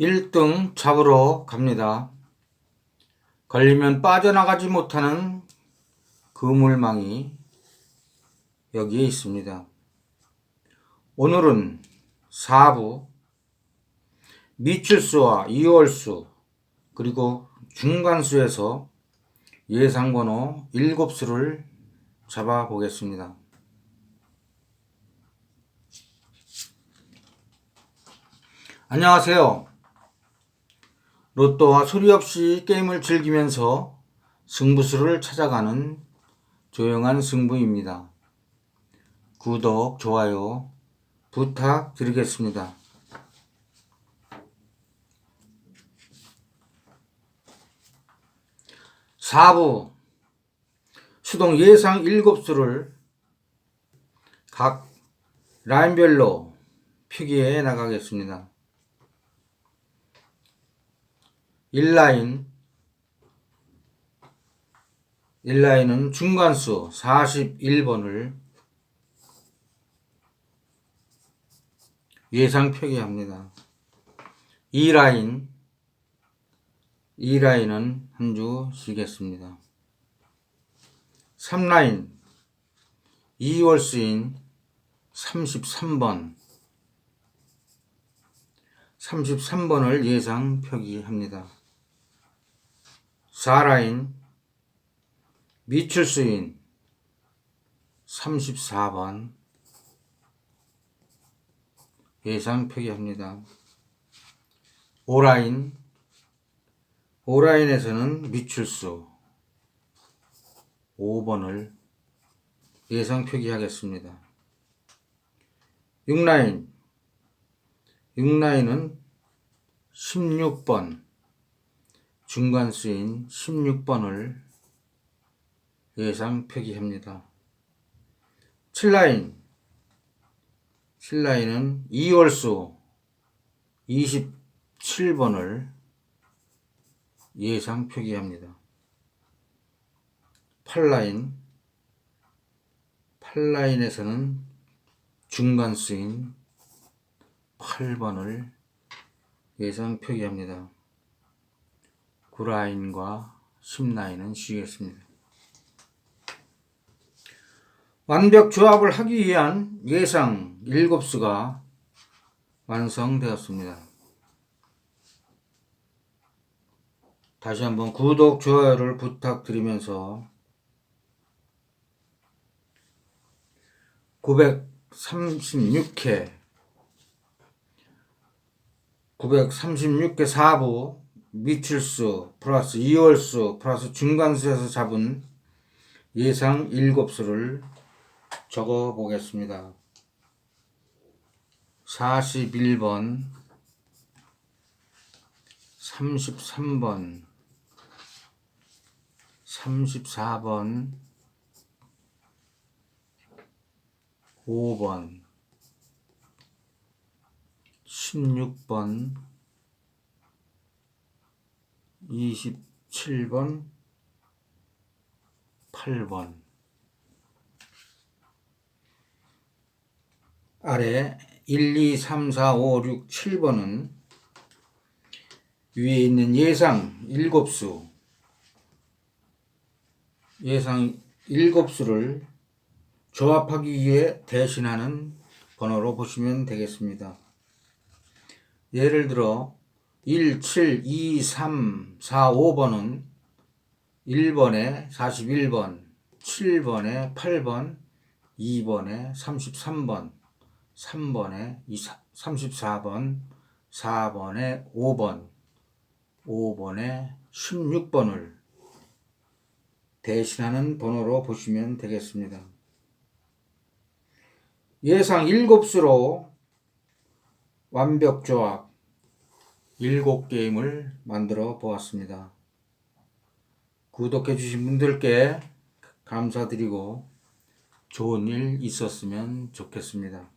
1등 잡으러 갑니다. 걸리면 빠져나가지 못하는 그물망이 여기에 있습니다. 오늘은 4부 미출수와 이월수 그리고 중간수에서 예상번호 7수를 잡아 보겠습니다. 안녕하세요. 로또와 소리 없이 게임을 즐기면서 승부수를 찾아가는 조용한 승부입니다. 구독, 좋아요 부탁드리겠습니다. 사부 수동 예상 7수를 각 라인별로 표기해 나가겠습니다. 1라인 1라인은 중간수 41번을 예상 표기합니다. 2라인 2라인은 한 주 쉬겠습니다. 3라인 2월수인 33번 33번을 예상 표기합니다. 4라인 미출수인 34번 예상 표기합니다. 5라인 5라인에서는 미출수 5번을 예상 표기하겠습니다. 6라인 6라인은 16번 중간 수인 16번을 예상 표기합니다. 7라인 7라인은 2월수 27번을 예상 표기합니다. 8라인 8라인에서는 중간수인 8번을 예상 표기합니다. 9라인과 10라인은 쉬겠습니다. 완벽 조합을 하기 위한 예상 7수가 완성되었습니다. 다시 한번 구독, 좋아요를 부탁드리면서 936회 936개 4부 미출수 플러스 2월수 플러스 중간수에서 잡은 예상 7수를 적어 보겠습니다. 41번 33번 34번 5번 16번 27번 8번 아래 1, 2, 3, 4, 5, 6, 7번은 위에 있는 예상 7수 예상 7수를 조합하기 위해 대신하는 번호로 보시면 되겠습니다. 예를 들어 1, 7, 2, 3, 4, 5번은 1번에 41번, 7번에 8번, 2번에 33번, 3번에 34번, 4번에 5번, 5번에 16번을 대신하는 번호로 보시면 되겠습니다. 예상 7수로 완벽 조합 7게임을 만들어 보았습니다. 구독해 주신 분들께 감사드리고 좋은 일 있었으면 좋겠습니다.